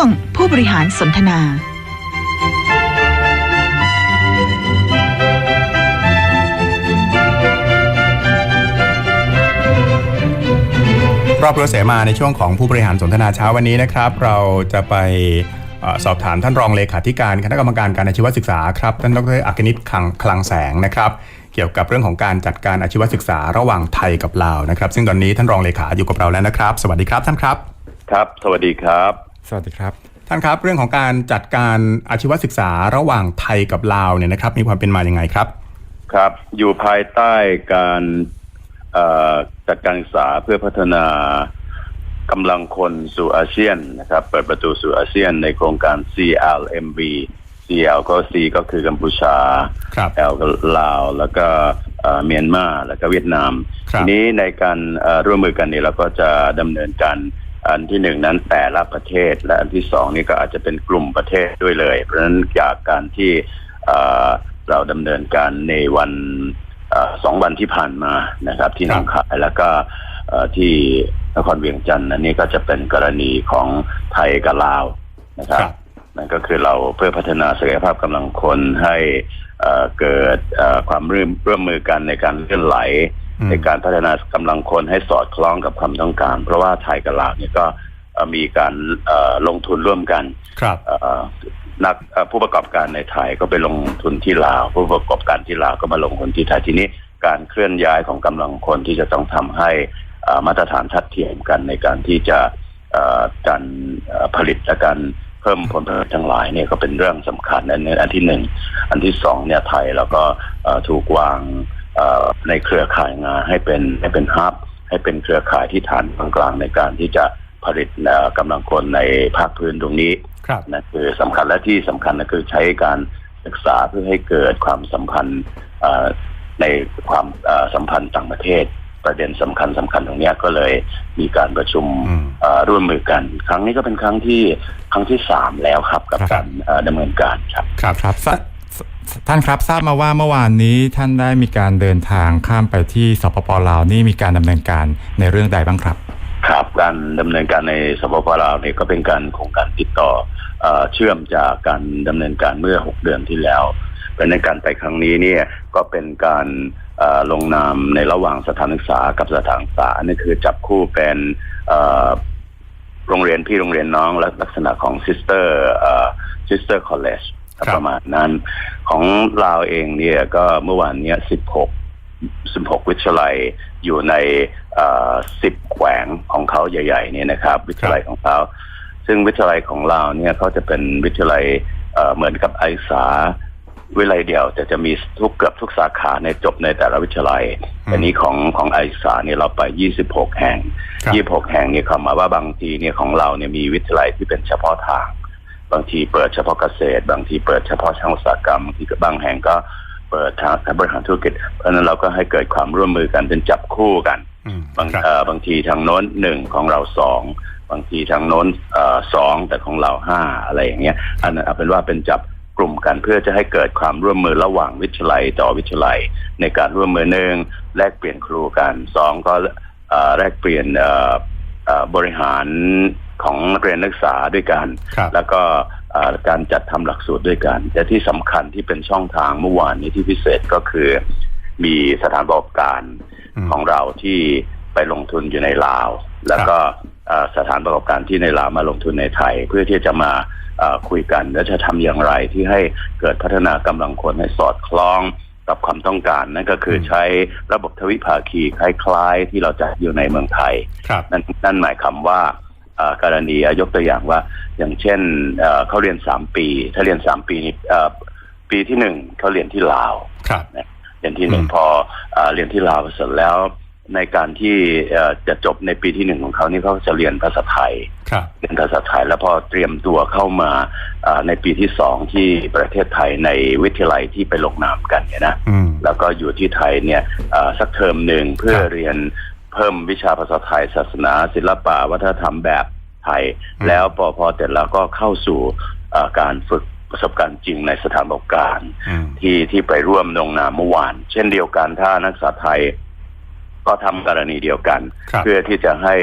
วงผู้บริหารสนทนา รอบรั้วเสมาในช่วงของผู้บริหารสนทนาเช้าวันนี้นะครับ เราจะไปเอ่อสอบถามท่านรองเลขาธิการคณะกรรมการการอาชีวศึกษาครับท่านดรอักนิตคลังคลังแสงนะครับเกี่ยวกับเรื่องของการจัดการอาชีวศึกษาระหว่างไทยกับลาวนะครับ ซึ่งตอนนี้ท่านรองเลขาอยู่กับเราแล้วนะครับ สวัสดีครับท่านครับ ครับ สวัสดีครับ สวัสดีครับ ท่านครับเรื่องของการจัดการอาชีวศึกษาระหว่างไทยกับลาวเนี่ยนะครับมีความเป็นมาอย่างไงครับ ครับ อยู่ภายใต้การเอ่อจัดการศึกษาเพื่อพัฒนากำลังคนสู่อาเซียนนะครับ เปิดประตูสู่อาเซียนในโครงการ CLMV CL ก็ C ก็คือกัมพูชาครับ L ก็ลาว แล้วก็เอ่อเมียนมา แล้วก็เวียดนามครับทีนี้ในการเอ่อร่วมมือกันเนี่ยเราก็จะดำเนินการ อันที่หนึ่งนั้นแต่ละประเทศ และอันที่สองนี่ก็อาจจะเป็นกลุ่มประเทศด้วยเลย เพราะฉะนั้นจากการที่เอ่อเราดำเนินการในวันเอ่อสองวันที่ผ่านมานะครับ ที่หนองคายแล้วก็เอ่อที่นครเวียงจันทร์อันนี้ก็จะเป็นกรณีของไทยกับลาวนะครับครับนั่นก็คือเราเพื่อพัฒนาศักยภาพกำลังคนให้เอ่อเกิดเอ่อความร่วมร่วมมือกันในการเลื่อนไหลอืม ในการพัฒนากำลังคนให้สอดคล้องกับความต้องการ เพราะว่าไทยกับลาวเนี่ยก็เอ่อมีการเอ่อลงทุนร่วมกันครับเอ่อนักเอ่อผู้ประกอบการในไทยก็ไปลงทุนที่ลาว ผู้ประกอบการที่ลาวก็มาลงทุนที่ไทยทีนี้การเคลื่อนย้ายของกำลังคนที่จะต้องทำให้เอ่อมาตรฐานทัดเทียมกันในการที่จะเอ่อการเอ่อผลิตและการเพิ่มผลผลิตทั้งหลายเนี่ยก็เป็นเรื่องสำคัญอันนี้อันที่หนึ่งอันที่สองเนี่ยไทยเราก็เอ่อถูกวางเอ่อ ในเครือข่ายงานให้เป็นให้เป็นฮับให้เป็นเครือข่ายที่ฐานกลางๆในการที่จะผลิตเอ่อกำลังคนในภาคพื้นตรงนี้ครับนั่นคือสำคัญและที่สำคัญก็คือใช้การศึกษาเพื่อให้เกิดความสัมพันธ์เอ่อในความเอ่อสัมพันธ์ต่างประเทศ ประเด็นสำคัญสำคัญตรงเนี้ยก็เลยมีการประชุมอืมเอ่อร่วมมือกัน ครั้งนี้ก็เป็นครั้งที่ครั้งที่สามแล้วครับกับครับการเอ่อดำเนินการครับครับครับ ท่านครับทราบมาว่าเมื่อวานนี้ท่านได้มีการเดินทางข้ามไปที่สปปลาวนี่มีการดำเนินการในเรื่องใดบ้างครับ ครับการดำเนินการในสปปลาวเนี่ยก็เป็นการโครงการติดต่อเอเชื่อมจากการดำเนินการเมื่อ 6 เดือนที่แล้วและในการไปครั้งนี้เนี่ยก็เป็นการลงนามในระหว่างสถานศึกษากับสถานศึกษานี่คือจับคู่เป็นโรงเรียนพี่โรงเรียนน้องและลักษณะของ sister เอ่อ sister college ครับ ประมาณนั้นของลาวเองเนี่ยก็เมื่อวานเนี้ย 16 16 วิทยาลัยอยู่ในเอ่อ10 แขวงของเขาใหญ่ๆเนี่ยนะครับ วิทยาลัยของเขาซึ่งวิทยาลัยของเราเนี่ยเขาจะเป็นวิทยาลัยเอ่อเหมือนกับไอสาวิทยาลัยเดียวแต่จะมีทุกเกือบทุกสาขาในยจบในแต่ละวิทยาลัยอืมอันนี้ของของไอสาเนี่ยเราไป 26 แห่งครับ26 แห่งเนี่ยความหมายว่าบางทีเนี่ยของเราเนี่ยมีวิทยาลัยที่เป็นเฉพาะทาง บางทีเปิดเฉพาะเกษตร บางทีเปิดเฉพาะช่างอุตสาหกรรมบางทีก็บางแห่งก็เปิดทางการบริหารธุรกิจ เพราะฉะนั้นเราก็ให้เกิดความร่วมมือกันเป็นจับคู่กันอืมบางครับเอ่อบางทีทางโน้นหนึ่งของเราสองบางทีทางโน้นเอ่อสองแต่ของเราห้าอะไรอย่างเงี้ยอันนั้นเอาเป็นว่าเป็นจับกลุ่มกันเพื่อจะให้เกิดความร่วมมือระหว่างวิทยาลัยต่อวิทยาลัย ในการร่วมมือหนึ่งแลกเปลี่ยนครูกันสองก็เอ่อแลกเปลี่ยนเอ่อเอ่อบริหาร ของนักเรียนนักศึกษาด้วยกันครับแล้วก็เอ่อการจัดทำหลักสูตรด้วยกัน แต่ที่สำคัญที่เป็นช่องทางเมื่อวานนี้ที่พิเศษก็คือ มีสถานประกอบการอืมของเราที่ไปลงทุนอยู่ในลาว แล้วก็เอ่อสถานประกอบการที่ในลาวมาลงทุนในไทย เพื่อที่จะมาเอ่อคุยกันและจะทำอย่างไรที่ให้เกิดพัฒนากำลังคนให้สอดคล้องกับความต้องการนั่นก็คือใช้ระบบทวิภาคีคล้าย ๆ ที่เราจะอยู่ในเมืองไทยครับนั่นนั่นหมายความว่าเอ่อ กรณีอะยกตัวอย่างว่า อย่างเช่นเอ่อเขาเรียนสามปี ถ้าเรียนสามปีนี่เอ่อปีที่หนึ่งเขาเรียนที่ลาวครับเรียนที่หนึ่งอืมพอเอ่อเรียนที่ลาวเสร็จแล้ว ในการที่เอ่อจะจบในปีที่หนึ่งของเขานี่เขาจะเรียนภาษาไทยครับเรียนภาษาไทยแล้วพอเตรียมตัวเข้ามาเอ่อในปีที่สองที่ประเทศไทยในวิทยาลัยที่ไปลงนามกันเนี่ยนะอืมแล้วก็อยู่ที่ไทยเนี่ยเอ่อสักเทอมหนึ่งเพื่อครับเรียนเพิ่มวิชาภาษาไทย ศาสนา ศิลปะวัฒนธรรมแบบ ไทยอืมแล้วพอพอเสร็จแล้วก็เข้าสู่เอ่อการฝึกประสบการณ์จริงในสถานประกอบการอืมที่ที่ไปร่วมลงนามเมื่อวาน เช่นเดียวกันถ้านักศึกษาไทย ก็ทำกรณีเดียวกันครับเพื่อที่จะให้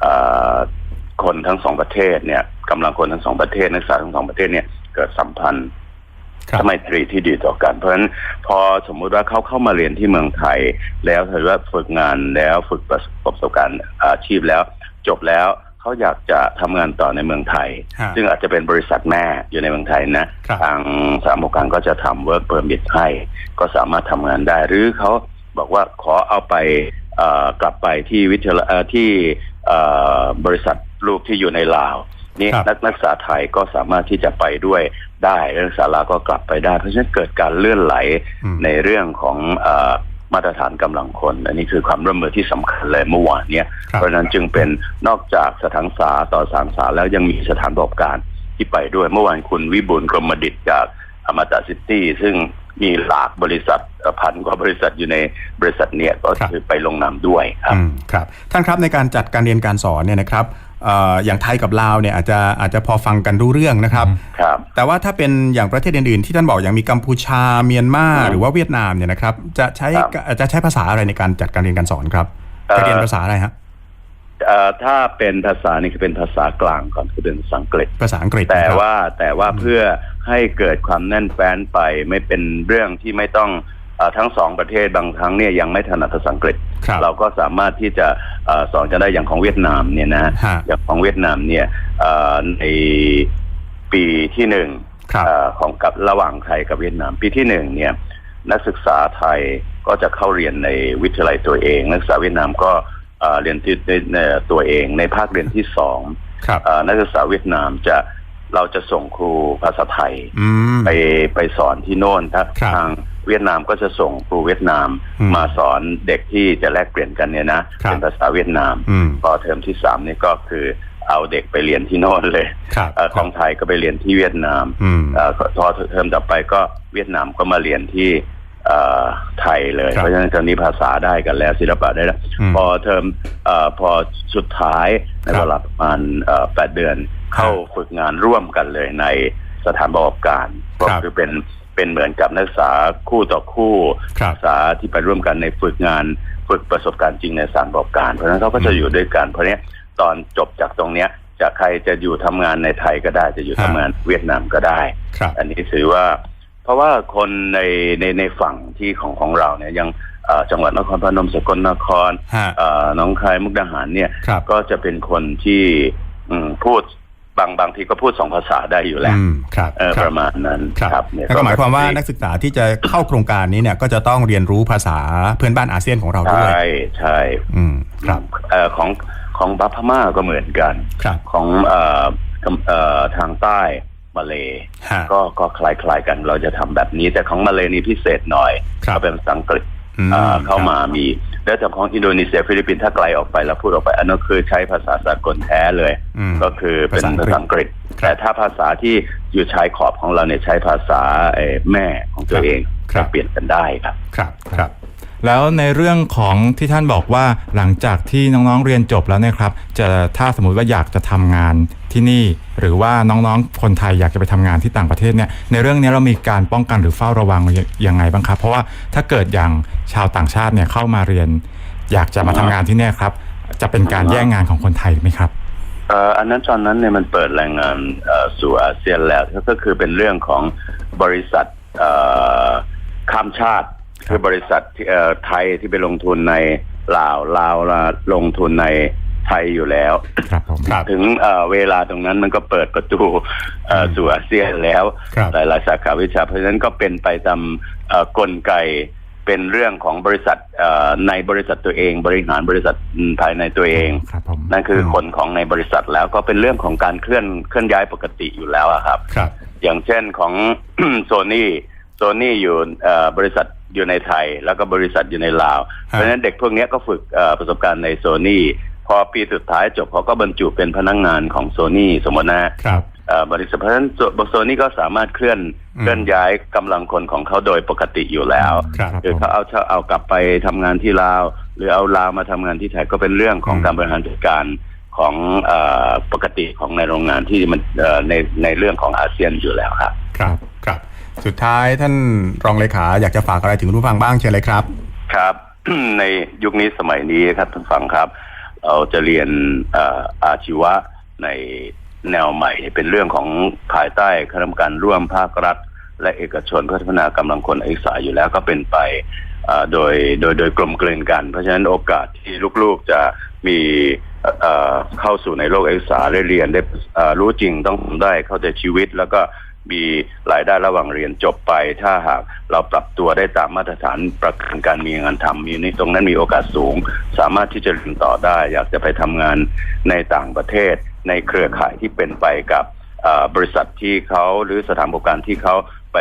เอ่อคคนทั้งสองประเทศเนี่ยกำลังคนทั้งสองประเทศนักศึกษาทั้งสองประเทศเนี่ยเกิดสัมพันธ์ครับไมตรีที่ดีต่อกัน เพราะฉะนั้นพอสมมุติว่าเขาเข้ามาเรียนที่เมืองไทย แล้วถือว่าฝึกงานแล้วฝึกประสบการณ์อาชีพแล้ว จบแล้ว เขาอยากจะทำงานต่อในเมืองไทยฮะซึ่งอาจจะเป็นบริษัทแม่อยู่ในเมืองไทยนะครับทางสามโการก็จะทำเวิร์กเ e อร์มิทให้ ก็สามารถทำงานได้ หรือเขาบอกว่าขอเอาไปเอ่อกลับไปที่วิทยาลัยเอ่อที่เอ่อบริษัทลูกที่อยู่ในลาวนี่ครับนักนักศึกษาไทยก็สามารถที่จะไปด้วยได้และนักศึกษาลาวก็กลับไปได้ เพราะฉะนั้นเกิดการเลื่อนไหลอืมในเรื่องของเออ มาตรฐานกำลังคน อันนี้คือความร่วมมือที่สำคัญเลยเมื่อวานเนี้ยครับเพราะฉะนั้นจึงเป็นนอกจากสถานศึกษาต่อสถานศึกษาแล้วยังมีสถานประกอบการที่ไปด้วยเมื่อวานคุณวิบูลย์กรมดิตจากอมตะซิตี้ซึ่ง มีหลากบริษัทเอ่อพันกว่าบริษัทอยู่ในบริษัทเนี่ยก็ครับคือไปลงนามด้วยครับอืมครับท่านครับในการจัดการเรียนการสอนเนี่ยนะครับเอ่ออย่างไทยกับลาวเนี่ยอาจจะอาจจะพอฟังกันรู้เรื่องนะครับครับ แต่ว่าถ้าเป็นอย่างประเทศอื่นๆ ที่ท่านบอกอย่างมีกัมพูชาเมียนมาอืมหรือว่าเวียดนามเนี่ยนะครับจะใช้ครับจะใช้ภาษาอะไรในการจัดการเรียนการสอนครับเอ่อจะเรียนภาษาอะไรฮะเอ่อ ถ้าเป็นภาษานี่คือเป็นภาษากลางก่อนคือเป็นภาษาอังกฤษภาษาอังกฤษแต่นะครับว่าแต่ว่าเพื่อให้เกิดความแน่นแฟ้นไปไม่เป็นเรื่องที่ไม่ต้องเออทั้งสองประเทศบางครั้งเนี่ยยังไม่ถนัดภาษาอังกฤษครับเราก็สามารถที่จะเอ่อสอนกันได้อย่างของเวียดนามเนี่ยนะฮะอย่างของเวียดนามเนี่ยเอ่อในปีที่หนึ่งครับเอ่อของกับระหว่างไทยกับเวียดนาม ปีที่หนึ่งเนี่ยนักศึกษาไทยก็จะเข้าเรียนในวิทยาลัยตัวเอง นักศึกษาเวียดนามก็ เอ่อเรียนที่ในในตัวเองในภาคเรียนที่สองครับเอ่อนักศึกษาเวียดนามจะเราจะส่งครูภาษาไทยอืมไปไปสอนที่โน่นถ้าครับทางเวียดนามก็จะส่งครูเวียดนามอืมมาสอนเด็กที่จะแลกเปลี่ยนกันเนี่ยนะครับเป็นภาษาเวียดนามอืมพอเทอมที่สามนี่ก็คือเอาเด็กไปเรียนที่โน่นเลยครับเอ่อของไทยก็ไปเรียนที่เวียดนามอืมเอ่อพอเทอมต่อไปก็เวียดนามก็มาเรียนที่เอ่อ ไทยเลยครับเพราะฉะนั้นตอนนี้ภาษาได้กันแล้วศิลปะได้แล้วอืมพอเทอมเอ่อพอสุดท้ายในครับเวลาประมาณเอ่อแปดเดือน เข้าฝึกงานร่วมกันเลยในสถานประกอบการครัก็บคือเป็นเป็นเหมือนกับนักศึกษาคู่ต่อคู่ครับศึกษาที่ไปร่วมกันในฝึกงานฝึกประสบการณ์จริงในสถานประกอบการ เพราะฉะนั้นเขาก็จะอยู่ด้วยกันเพราะฉะนี้นตอนจบจากตรงเนี้ยจะใครจะอยู่ทำงานในไทยก็ได้จะอยู่ครับทำงานเวียดนามก็ได้ครับอันนี้ถือว่า เพราะว่าคนในในในฝั่งที่ของของเราเนี่ยยังเอ่อจังหวัดนครพนมสกลนครฮะเอ่อหน้องคายมุกดาหารเนี่ยครับก็จะเป็นคนที่อืมพูดบางบางทีก็พูดสองภาษาได้อยู่แล้วอืมครับเออคปบระมาณนั้นครับเนี่ยนั่นก็หมายความว่านักศึกษาที่จะเข้าโครงการนี้เนี่ยก็จะต้องเรียนรู้ภาษาเพื่อนบ้านอาเซียนของเราด้วยใช่ใช่อืมครับเอ่อของของบัพพม่าก็เหมือนกันครับของเอ่อกำเอ่อทางใต้ มาเลฮะก็ก็คล้ายๆกันเราจะทำแบบนี้ แต่ของมาเลนี่พิเศษหน่อยครับก็เป็นภาษาอังกฤษอืมเอ่อเข้าครับมามี แล้วแต่ของอินโดนีเซียฟิลิปปินส์ถ้าไกลออกไปแล้วพูดออกไป อันนั้นคือใช้ภาษาสากลแท้เลยอืมก็คือเป็นภาษาอังกฤษภาษาอังกฤษครับแต่ถ้าภาษาที่อยู่ชายขอบของเราเนี่ยใช้ภาษาเอ่อแม่ของตัวเองครับเปลี่ยนกันได้ครับ ครับครับ แล้วในเรื่องของที่ท่านบอกว่าหลังจากที่น้องๆเรียนจบแล้วเนี่ยครับ จะถ้าสมมุติว่าอยากจะทำงานที่นี่ หรือว่าน้องๆคนไทยอยากจะไปทำงานที่ต่างประเทศเนี่ยในเรื่องนี้เรามีการป้องกันหรือเฝ้าระวังยังไงบ้างครับ เพราะว่าถ้าเกิดอย่างชาวต่างชาติเนี่ยเข้ามาเรียน อยากจะมาทำงานที่นี่ครับ จะเป็นการแย่งงานของคนไทยไหมครับอันนั้นตอนนั้นเนี่ยมันเปิดแรงงานสู่อาเซียนแล้วก็คือเป็นเรื่องของบริษัทข้ามชาติ ครับคือบริษัทที่เอ่อไทยที่ไปลงทุนในลาวลาวละลงทุนในไทยอยู่แล้ว ครับผมครับถึงเอ่อเวลาตรงนั้นมันก็เปิดประตูเอ่อสู่อาเซียนแล้วครับหลายๆสาขาวิชา เพราะฉะนั้นก็เป็นไปตามเอ่อกลไกเป็นเรื่องของบริษัทเอ่อในบริษัทตัวเอง บริหารบริษัทอืมภายในตัวเองครับผมนั่นคือคนของในบริษัทแล้วก็เป็นเรื่องของการเคลื่อนเคลื่อนย้ายปกติอยู่แล้วอะครับ ครับ อย่างเช่นของโซนี่โซนี่อยู่เอ่อบริษัท อยู่ในไทย แล้วก็บริษัทอยู่ในลาว เพราะฉะนั้นเด็กพวกเนี้ยก็ฝึกเอ่อประสบการณ์ในโซนี่พอปีสุดท้ายจบเขาก็บรรจุเป็นพนักงงานของโซนี่สมมตินะฮะครับเอ่อบริษัทเพราะฉะนั้นโซนี่ก็สามารถเคลื่อนอืมเคลื่อนย้ายกำลังคนของเขาโดยปกติอยู่แล้วครับคือเขาเอาเอากลับไปทำงานที่ลาว หรือเอาลาวมาทำงานที่ไทยก็เป็นเรื่องของอืมการบริหารจัดการของเออปกติของในโรงงานที่มันเอ่อในในเรื่องของอาเซียนอยู่แล้วครับครับครับ สุดท้ายท่านรองเลขาอยากจะฝากอะไรถึงผู้ฟังบ้างเชิญเลยครับ ครับ ในยุคนี้สมัยนี้ครับท่านฟังครับ เราจะเรียนออาชีวะในแนวใหม่เป็นเรื่องของภายใต้คณะกรรมการร่วมภาครัฐ และเอกชนเพื่อพัฒนากำลังคนนักศึกษาอยู่แล้วก็เป็นไปโดยโดยโดยกลมกลืนกัน เพราะฉะนั้นโอกาสที่ลูกๆจะมีเข้าสู่ในโลกนักศึกษาได้เรียนได้รู้จริงต้องได้เข้าใจชีวิต แล้วก็ มีรายได้ระหว่างเรียนจบไป ถ้าหากเราปรับตัวได้ตามมาตรฐานประกันการมีงานทำมีนี่ตรงนั้นมีโอกาสสูง สามารถที่จะเรียนต่อได้ อยากจะไปทำงานในต่างประเทศ ในเครือข่ายที่เป็นไปกับบริษัทที่เขาหรือสถานบริการที่เขาไป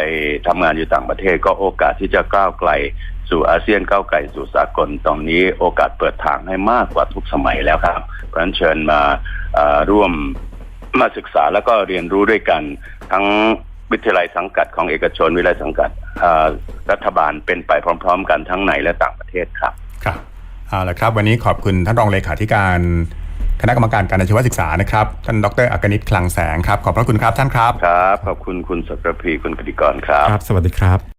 ทำงานอยู่ต่างประเทศ ก็โอกาสที่จะก้าวไกลสู่อาเซียนก้าวไกลสู่สากลตรงนี้โอกาสเปิดทางให้มากกว่าทุกสมัยแล้วครับ เพราะฉะนั้นเชิญมาร่วม มาศึกษาแล้วก็เรียนรู้ด้วยกัน ทั้งวิทยาลัยสังกัดของเอกชนวิทยาลัยสังกัดเอ่อรัฐบาลเป็นไปพร้อม ๆ กันทั้งในและต่างประเทศครับครับเอาละครับ วันนี้ขอบคุณท่านรองเลขาธิการ คณะกรรมการการอาชีวศึกษานะครับ ท่านดรอักนิตคลังแสงครับ ขอบพระคุณครับท่านครับ ครับ ขอบคุณคุณสักรพีคุณกติกรครับ ครับ สวัสดีครับ